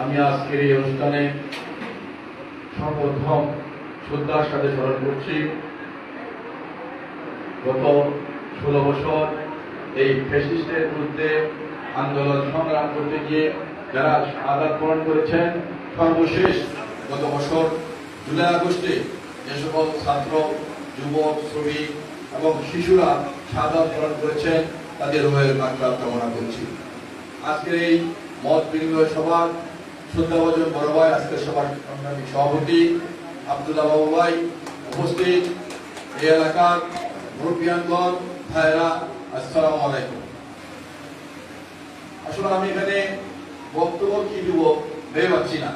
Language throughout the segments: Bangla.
আমি আজকের এই অনুষ্ঠানে সর্বপ্রথম শ্রদ্ধার সাথে স্মরণ করছি, গত ষোলো বছর এই ফেসিস্টের বিরুদ্ধে আন্দোলন সংগ্রাম করতে গিয়ে যারা আঘাত বরণ করেছেন, সর্বশেষ গত বছর জুলাই আগস্টে যে সকল ছাত্র, যুবক, শ্রমিক এবং শিশুরা সাদা বরণ করেছেন, তাদের রোহের মাত্রা কামনা করছি। আজকের এই মত বিনিময় সভা শ্রদ্ধাভাজন বড় ভাই সভার সংগ্রামী সভাপতি। আব্দুল্লাহ বাবু ভাই উপস্থিত এই এলাকার মুরব্বিয়ানগণ ভাইরা আসসালামু আলাইকুম। আসলে আমি এখানে বক্তব্য কি দিব ভেবে পাচ্ছি না।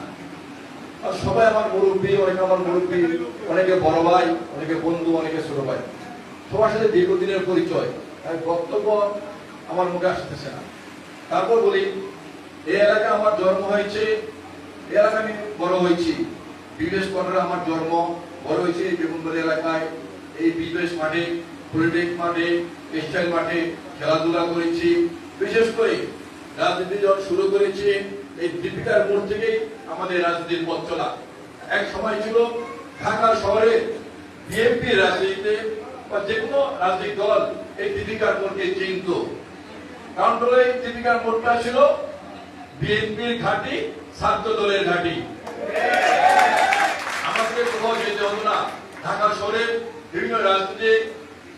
আর সবাই আমার মুরব্বী, অনেকে আমার মুরব্বী, অনেকে বড় ভাই, অনেকে বন্ধু, অনেকে ছোট ভাই। সবার সাথে দীর্ঘদিনের পরিচয়, তাই বক্তব্য আমার মুখে আসতেছে না। তারপর বলি এই এলাকায় আমার জন্ম হয়েছে এই এলাকায় আমি বড় হয়েছি। বিবেশ কর্নারে আমার জন্ম, বড় হয়েছে এই বেগুনবাড়ি এলাকায়। এই বিবেশ মাঠে, পলিটেক মাঠে টেক্সটাইল মাঠে খেলাধুলা করেছি। বিশেষ করে রাজনীতি যখন শুরু করেছি, এই দীপিকার মোড় থেকেই আমাদের রাজনীতির পথ চলা। এক সময় ছিল ঢাকা শহরে বিএনপি রাজনীতিতে বা যে কোনো রাজনৈতিক দল এই দীপিকার মোড়কে চিনত। কারণ এই দীপিকার মোড়টা ছিল বিএনপির ঘাঁটি ছাত্র দলের ঘাঁটি। আমাকে কোথাও যেতে হতো না। ঢাকা শহরের বিভিন্ন রাজনীতিক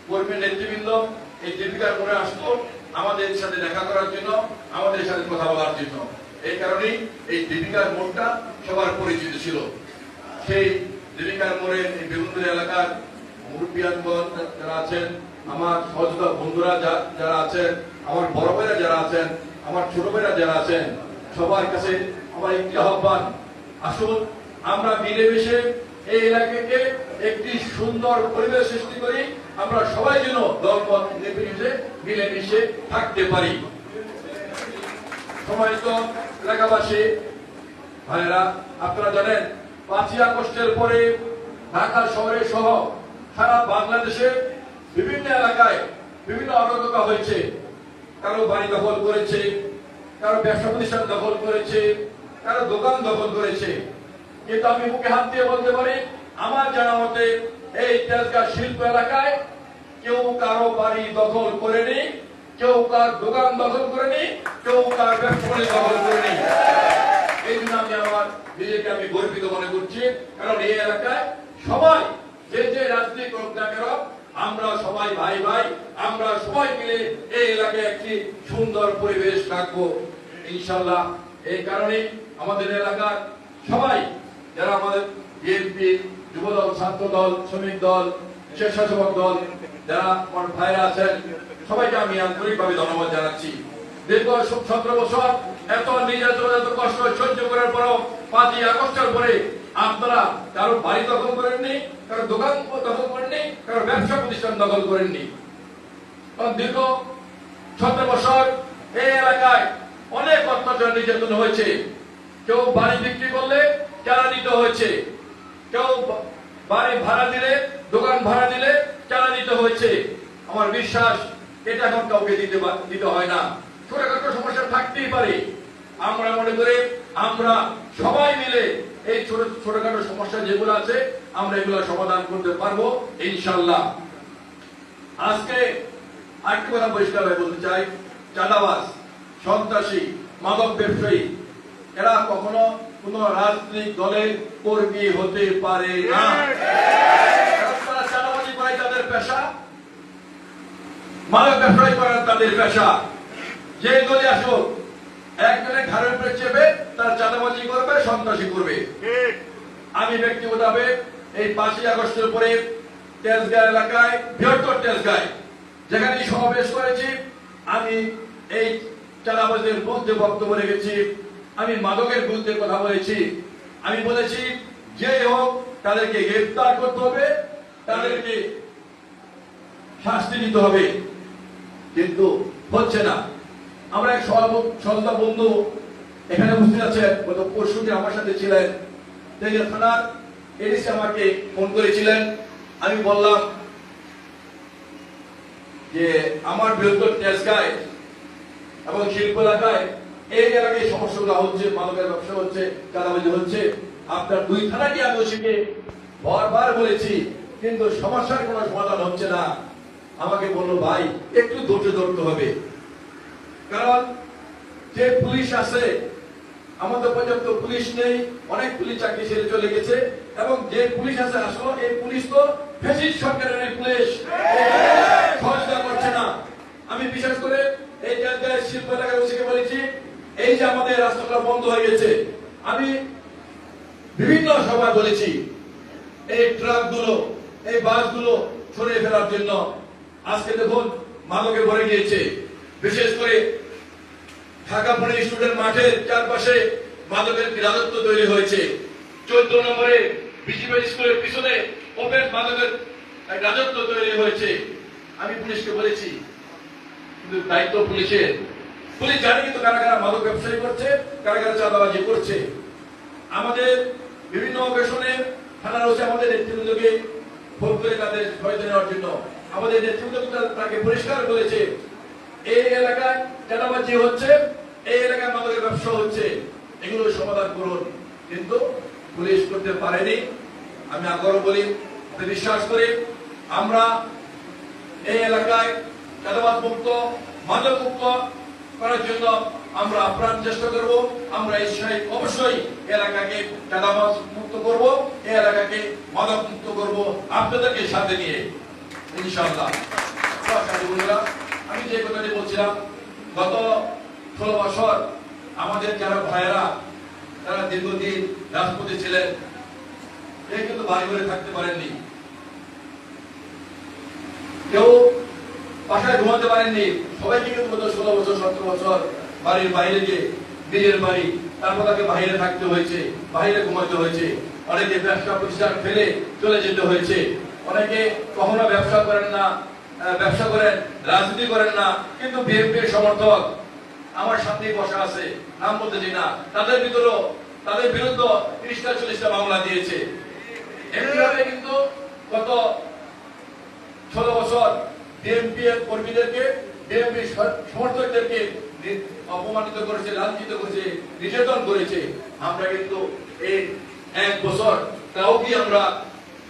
কর্মী নেতৃবৃন্দ এই দীপিকার মোড়ে আসতো আমাদের সাথে দেখা করার জন্য, আমাদের সাথে কথা বলার জন্য। এই কারণেই এই দীপিকার মোড়টা সবার পরিচিত ছিল। সেই দীপিকার মোড়ে এই বেগুনপুর এলাকার মুরব্বিয়ানগণ যারা আছেন, আমার সহযোগিতা বন্ধুরা যারা আছেন, আমার বড় ভাইরা যারা আছেন, আমার ছোট ভাইরা যারা আছেন সবার কাছে আমার একটি আহ্বান। আসুন, আমরা মিলেমিশে এই এলাকাকে একটি সুন্দর পরিবেশ সৃষ্টি করি। আমরা সবাই যেন দলমত নির্বিশেষে মিলেমিশে থাকতে পারি। সম্মানিত এলাকাবাসী ভাইরা আপনারা জানেন, পাঁচই আগস্টের পরে ঢাকা শহরে সহ সারা বাংলাদেশে বিভিন্ন এলাকায় বিভিন্ন অরাজকতা হয়েছে। কারও বাড়ি দখল করেছে কারও ব্যবসা প্রতিষ্ঠান দখল করেছে কারও দোকান দখল করেছে। কিন্তু আমি মুখে হাত দিয়ে বলতে পারি, আমার জানা মতে এই তেজগাঁ শিল্প এলাকায় কেউ কারও বাড়ি দখল করেনি, কেউ কার দোকান দখল করেনি, কেউ কার ব্যবসা দখল করেনি। এই জন্য আমি আমার নিজেকে আমি গর্বিত মনে করছি, কারণ এই এলাকায় সবাই যে যে রাজনীতি করুক আমরা সবাই ভাই ভাই, আমরা সবাই মিলে এই এলাকায় একটি সুন্দর পরিবেশ রাখব। ইনশাল্লাহ এই কারণে আমাদের এলাকার সবাই, যারা আমাদের বিএনপি, যুবদল ছাত্র দল শ্রমিক দল, স্বেচ্ছাসেবক দল, যারা আমার ভাইরা আছেন, সবাইকে আমি আন্তরিকভাবে ধন্যবাদ জানাচ্ছি। দীর্ঘ সতেরো বছর এত নির্যাতন এত কষ্ট সহ্য করার পরও পাঁচই আগস্টের পরে আপনারা কারও বাড়ি দখল করেননি, কারও দোকান দখল করেননি, কারও ব্যবসা প্রতিষ্ঠান দখল করেননি। দীর্ঘ সতেরো বছর এই এলাকায় অনেক অত্যাচার নির্যাতন হয়েছে। কেউ বাড়ি বিক্রি করলে চারা দিতে হয়েছে। কেউ বাড়ি ভাড়া দিলে, দোকান ভাড়া দিলে চারা দিতে হয়েছে। আমার বিশ্বাস, এটা এখন কাউকে দিতে দিতে হয় না। ছোটখাটো সমস্যা থাকতেই পারে। আমরা মনে করি, আমরা সবাই মিলে এই ছোট, ছোটখাটো সমস্যা যেগুলো আছে, আমরা এগুলো সমাধান করতে পারব ইনশাল্লাহ আজকে আরেকটি কথা পরিষ্কার হয়ে বলতে চাই, চাঁদাবাজ, সন্ত্রাসী, মাদক ব্যবসায়ী, এরা কখনো কোন রাজনৈতিক দলের কর্মী হতে পারে না। তাদের পেশা, মাদক ব্যবসায়ী করার তাদের পেশা। যে দলে আসুক একজনের ঘাড়ের উপরে চেপে তারা চাঁদাবাজি করবে সন্ত্রাসী করবে। আমি ব্যক্তিগতভাবে এই পাঁচই আগস্টের পরে তেজগাঁ এলাকায় বৃহত্তর তেজগাঁয় যেখানে সমাবেশ করেছি আমি এই চাঁদাবাজের বিরুদ্ধে বক্তব্য রেখেছি আমি মাদকের বিরুদ্ধে কথা বলেছি। আমি বলেছি যে হোক তাদেরকে গ্রেফতার করতে হবে তাদেরকে শাস্তি দিতে হবে কিন্তু হচ্ছে না। আমরা বন্ধু এখানে গত পরশু দিন আমার সাথে ছিলেন। থানার এডিসি আমাকে ফোন করেছিলেন। আমি বললাম যে, আমার বৃহত্তর তেজগাঁয় এবং শিল্প এলাকায় এই এলাকায় সমস্যাগুলো হচ্ছে, মাদকের ব্যবসা হচ্ছে চাঁদাবাজি হচ্ছে। আপনার দুই থানাকে আমি ওসিকে বারবার বলেছি, কিন্তু সমস্যার কোনো সমাধান হচ্ছে না। আমাকে বলল, ভাই, একটু ধৈর্য ধরতে হবে। কারণ যে পুলিশ আছে, আমাদের পর্যাপ্ত পুলিশ নেই, অনেক পুলিশ চাকরি ছেড়ে চলে গেছে এবং যে পুলিশ আছে আসলে এই পুলিশ তো ফেসিস সরকারের এই পুলিশ। সহযোগিতা করছে না। আমি বিশেষ করে এই জায়গায় শিল্প এলাকায় ওসিকে বলেছি, এই যে আমাদের রাস্তাটা বন্ধ হয়ে গেছে, আমি বিভিন্ন সভায় বলেছি, এই ট্রাকগুলো, এই বাসগুলো সরিয়ে ফেলার জন্য। আজকে দেখুন মাদকে ভরে গিয়েছে। বিশেষ করে ঢাকা পুনে স্টুডেন্ট মাঠের চারপাশে মাদকের একটি রাজত্ব তৈরি হয়েছে। চোদ্দ নম্বরে বিজিবি স্কুলের পিছনে ওপেন মাদকের রাজত্ব তৈরি হয়েছে। আমি পুলিশকে বলেছি, কিন্তু দায়িত্ব পুলিশের। পুলিশ জানে কিন্তু কারা কারা মাদক ব্যবসায়ী করছে, কারা কারা চাঁদাবাজি করছে। আমাদের বিভিন্ন অকেশনে থানা রয়েছে আমাদের নেতৃবৃন্দকে ফোন করে তাদের সহায়তা নেওয়ার জন্য। আমাদের নেতৃবৃন্দ তাকে পরিষ্কার করেছে। এই এলাকায় চাঁদাবাজি হচ্ছে, এই এলাকায় মাদকের ব্যবসা হচ্ছে। এগুলো সমাধান করুন। কিন্তু পুলিশ করতে পারেনি। আমি আবারও বলি বিশ্বাস করি আমরা এই এলাকায় চাঁদাবাদ মুক্ত মাদক মুক্ত করার জন্য আমরা আপ্রাণ চেষ্টা করব। আমরা এই অবশ্যই এলাকাকে চাঁদাবাদ মুক্ত করব, এই এলাকাকে মাদক মুক্ত করব। আপনাদেরকে সাথে নিয়ে, ইনশাআল্লাহ। আমি যে কথাটি বলছিলাম, গত ষোলো বছর আমাদের যারা ভাইয়েরা, তারা দীর্ঘদিন রাজপথে ছিলেন কেউ কিন্তু বাড়ি ঘরে থাকতে পারেননি। কেউ বাসায় ঘুমাতে পারেননি। সবাইকে কিন্তু গত ষোলো বছর, সতেরো বছর বাড়ির বাইরে গিয়ে নিজের বাড়ি, তারপর তাকে বাইরে থাকতে হয়েছে, বাইরে ঘুমাতে হয়েছে। অনেকে ব্যবসা প্রতিষ্ঠান ফেলে চলে যেতে হয়েছে। অনেকে কখনো ব্যবসা করেন না ব্যবসা করেন, রাজনীতি করেন না, কিন্তু বিএনপির সমর্থক, আমার সামনেই বসা আছে, নাম বলতে চাই না, তাদের ভিতরেও, তাদের বিরুদ্ধে তিরিশটা, চল্লিশটা মামলা দিয়েছে। এমনিভাবে কিন্তু গত ষোলো বছর বিএনপি কর্মীদেরকে বিএনপি সমর্থকদেরকে অপমানিত করেছে, লাঞ্ছিত করেছে, নির্যাতন করেছে। আমরা কিন্তু এই এক বছর, তাও কি আমরা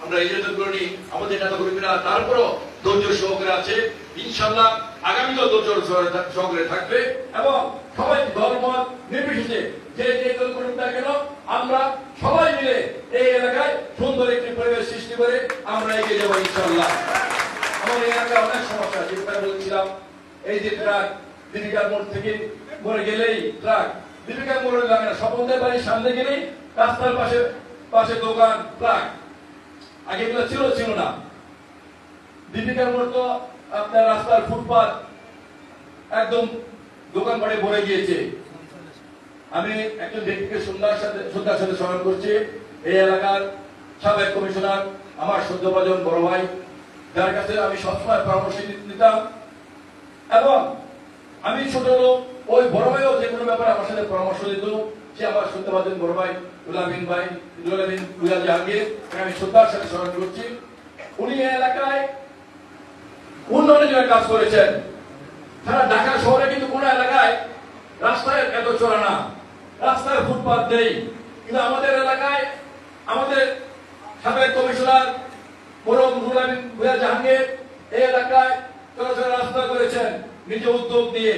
আমরা নির্যাতন করিনি? আমাদের নেতা কর্মীরা তারপরও ধৈর্য সহকারে আছে। ইনশাল্লাহ আগামীতেও ধৈর্য সহকারে- থাকবে এবং সবাই ধর্ম নির্বিশেষে যে যে দল করুক না কেন, আমরা সবাই মিলে এই এলাকায় সুন্দর একটি পরিবেশ সৃষ্টি করে আমরা এগিয়ে যাব ইনশাল্লাহ আমার এলাকায় অনেক সমস্যা বলছিলাম। এই যে ট্রাক, দীপিকার মোড় থেকে মরে গেলেই ট্রাক মোড়ে লাগে না স্বপনদের বাড়ির সামনে গেলেই রাস্তার পাশে পাশে দোকান, ট্রাক। আগে এগুলো ছিল ছিল না। দীপিকার মোড় তো আপনার রাস্তার ফুটপাত একদম দোকান পাড়ে ভরে গিয়েছে। আমি একজন ব্যক্তিকে সন্ধ্যার সাথে শ্রদ্ধার সাথে স্মরণ করছি। এই এলাকার সাবেক কমিশনার, আমার সদ্যভাজন বড় ভাই, যার কাছে আমি সবসময় পরামর্শ নিতাম। এবং আমি ছোট লোক, ওই বড় ভাইও যে কোনো ব্যাপারে আমার সাথে পরামর্শ দিত। সে আমার সত্যবাদন বড় ভাই উলাবিন ভাই উলাবিন উলা জাহাঙ্গীর আমি শ্রদ্ধার সাথে স্মরণ করছি। উনি এলাকায় উন্নয়নের জন্য কাজ করেছেন সারা ঢাকা শহরে কিন্তু কোন এলাকায় রাস্তায় এত চড়া না। রাস্তায় ফুটপাত নেই। কিন্তু আমাদের এলাকায় আমাদের সাবেক কমিশনার মোরম রুলামিন ভুয়া জাহাঙ্গীর এই এলাকায় চলাচল রাস্তা করেছেন নিজে উদ্যোগ নিয়ে।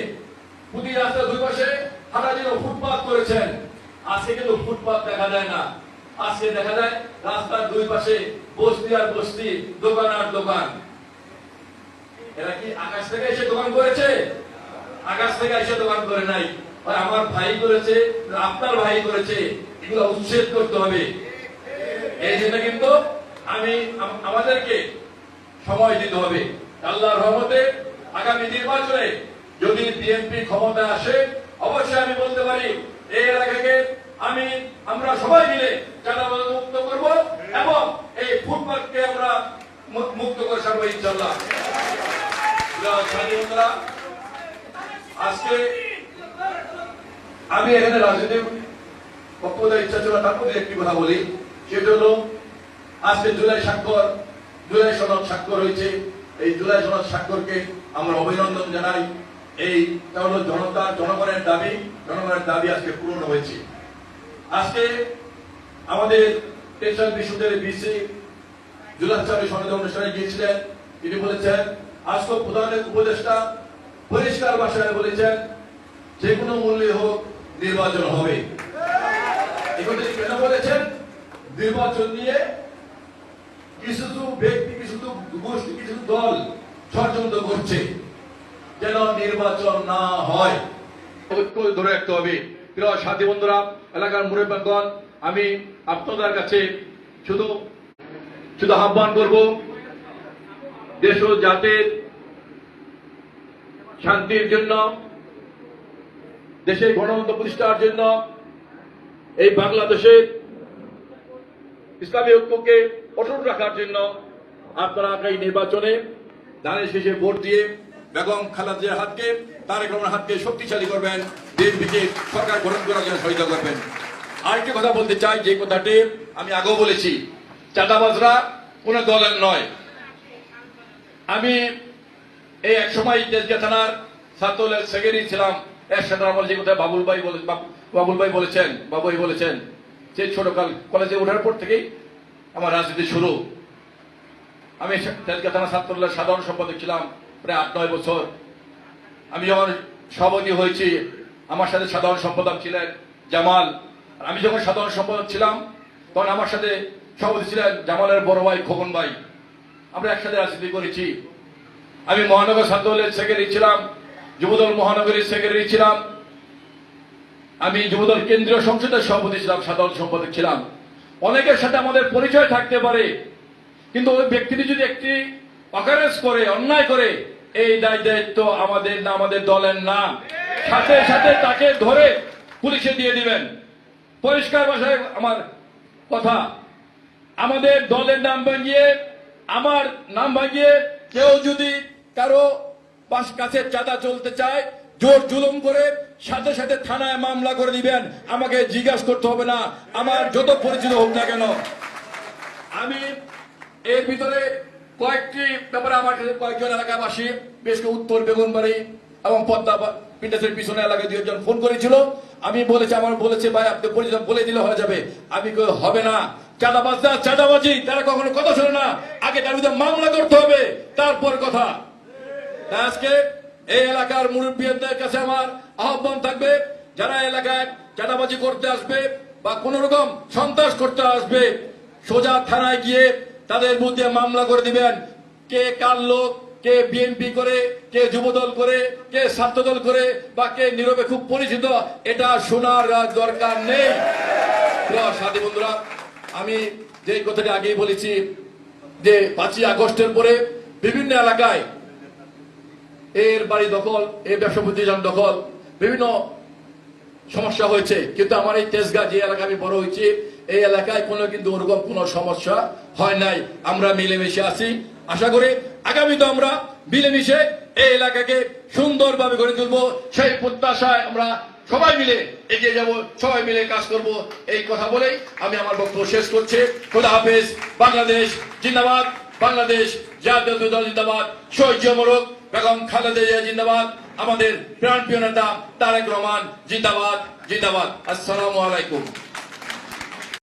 প্রতি রাস্তা দুই পাশে হাঁটার জন্য ফুটপাত করেছেন। আজকে কিন্তু ফুটপাত দেখা যায় না। আজকে দেখা যায় রাস্তার দুই পাশে বস্তি আর বস্তি, দোকান আর দোকান। এরা কি আকাশ থেকে এসে দোকান করেছে? আকাশ থেকে এসে দোকান করে নাই। আমার ভাই করেছে, আপনার ভাই করেছে, এগুলো উচ্ছেদ করতে হবে। এই জন্য কিন্তু আমি আমাদেরকে সময় দিতে হবে। আল্লাহর রহমতে আগামী নির্বাচনে যদি বিএনপি ক্ষমতা আসে, অবশ্যই আমি বলতে পারি, এই এলাকাকে আমি, আমরা সবাই মিলে চাঁদাবাদ মুক্ত করব এবং এই ফুটপাথকে আমরা মুক্ত করে ছাড়বো ইনশাল্লাহ প্রিয় আজকে আমি এখানে রাজনীতির বক্তব্য ইচ্ছা ছিল, তার মধ্যে একটি কথা বলি, সেটা হলো আজকে জুলাই স্বাক্ষর, জুলাই সনদ স্বাক্ষর হয়েছে। এই জুলাই সনদ স্বাক্ষরকে আমরা অভিনন্দন জানাই। এইটা হলো জনতার জনগণের দাবি জনগণের দাবি আজকে পূরণ হয়েছে। আজকে আমাদের টেনশন বিশ্ববিদ্যালয়ের বিসি জুলাচারী সনদ অনুষ্ঠানে গিয়েছিলেন। তিনি বলেছেন আজকে প্রধানের উপদেষ্টা পরিষ্কার ভাষায় বলেছেন, যে কোনো মূল্যে হোক নির্বাচন হবে। কেন বলেছেন? নির্বাচন নিয়ে কিছু ব্যক্তি, কিছু গোষ্ঠী, কিছু দল ষড়যন্ত্র করছে, যেন নির্বাচন না হয়। ঐক্য ধরে রাখতে হবে। প্রিয় সাথী বন্ধুরা, এলাকার মুরব্বাগণ আমি আপনাদের কাছে শুধু শুধু আহ্বান করব দেশ ও জাতির শান্তির জন্য, দেশের গণতন্ত্র প্রতিষ্ঠার জন্য এই বাংলাদেশের ইসলামী ঐক্যকে অটুট রাখার জন্য আপনারা এই নির্বাচনে ধানের শেষে ভোট দিয়ে বেগম খালেদা জিয়ার হাতকে, তারেক রহমানের হাতকে শক্তিশালী করবেন, বিএনপিকে সরকার গঠন করার জন্য সহায়তা করবেন। আরেকটি কথা বলতে চাই, যে কথাটি আমি আগেও বলেছি, চাঁদাবাজরা কোন দলের নয়। আমি এই এক সময় তেজগা থানার সেক্রেটারি ছিলাম। একসাথে আমার যে কথা বাবুল ভাই বলে বাবুল ভাই বলেছেন, বাবুই বলেছেন যে ছোটকাল কলেজে ওঠার পর থেকেই আমার রাজনীতি শুরু। আমি তেজগা থানা ছাত্রলের সাধারণ সম্পাদক ছিলাম প্রায় আট, নয় বছর। আমি যখন সভাপতি হয়েছি, আমার সাথে সাধারণ সম্পাদক ছিলেন জামাল। আমি যখন সাধারণ সম্পাদক ছিলাম, তখন আমার সাথে সভাপতি ছিলেন জামালের বড় ভাই খোকন ভাই। আমরা একসাথে রাজনীতি করেছি। আমি মহানগর ছাত্রদলের সেক্রেটারি ছিলাম, যুবদল মহানগরীর সেক্রেটারি ছিলাম। আমি যুবদল কেন্দ্রীয় সংসদের সভাপতি ছিলাম, সাধারণ সম্পাদক ছিলাম। অনেকের সাথে আমাদের পরিচয় থাকতে পারে, কিন্তু ওই ব্যক্তিটি যদি একটি অকারেন্স করে, অন্যায় করে, এই দায় দায়িত্ব আমাদের না, আমাদের দলের না। সাথে সাথে তাকে ধরে পুলিশে দিয়ে দিবেন। পরিষ্কার ভাষায় আমার কথা, আমাদের দলের নাম ভাঙিয়ে আমার নাম ভাঙিয়ে কেউ যদি কারও পাশ কাছে চাঁদা চলতে চায়, জোর জুলুম করে সাথে সাথে থানায় মামলা করে দিবেন, আমাকে জিজ্ঞাসা করতে হবে না। আমার যত পরিচিত হোক না কেন। আমি এর ভিতরে কয়েকটি ব্যাপারে আমার কাছে কয়েকজন এলাকাবাসী বেশ উত্তর বেগুনবাড়ি এবং পদ্মা পিন্টাসের পিছনে এলাকায় দুজন ফোন করেছিল। আমি বলেছি, আমার বলেছে, ভাই, আপনি পরিচিত বলে দিলে হয়ে যাবে। আমি হবে না। চাঁদাবাজরা, চাঁদাবাজি, তারা কখনো কথা শোনে না। আগে তার বিরুদ্ধে মামলা করতে হবে। তারপর কথা। আজকে এই এলাকার মুরব্বীদের কাছে আমার আহ্বান থাকবে, যারা এলাকায় চাঁদাবাজি করতে আসবে বা কোন রকম সন্ত্রাস করতে আসবে, সোজা থানায় গিয়ে তাদের বিরুদ্ধে মামলা করে দিবেন। কে কার লোক, কে বিএনপি করে, কে যুবদল করে, কে ছাত্রদল করে, বা কে নীরবে খুব পরিচিত, এটা শোনার দরকার নেই। সাথী বন্ধুরা আমি যে কথাটি আগেই বলেছি যে পাঁচই আগস্টের পরে বিভিন্ন এলাকায় এর বাড়ি দখল, এর ব্যবসা প্রতিষ্ঠান দখল, বিভিন্ন সমস্যা হয়েছে। কিন্তু আমার এই তেজগাঁ যে এলাকা আমি বড় হয়েছি, এই এলাকায় কোনো কিন্তু ওরকম কোনো সমস্যা হয় নাই। আমরা মিলেমিশে আছি। আশা করি আগামীতে আমরা মিলেমিশে এই এলাকাকে সুন্দরভাবে গড়ে তুলবো। সেই প্রত্যাশায় আমরা সবাই মিলে এগিয়ে যাব, সবাই মিলে কাজ করব। এই কথা বলেই আমি আমার বক্তব্য শেষ করছি। খোদা হাফেজ, বাংলাদেশ জিন্দাবাদ, বাংলাদেশ জাতীয় দল জিন্দাবাদ, শহীদ বেগম খালেদা জিয়া জিন্দাবাদ, আমাদের প্রাণপ্রিয় নেতা তারেক রহমান জিন্দাবাদ জিন্দাবাদ। আসসালামু আলাইকুম।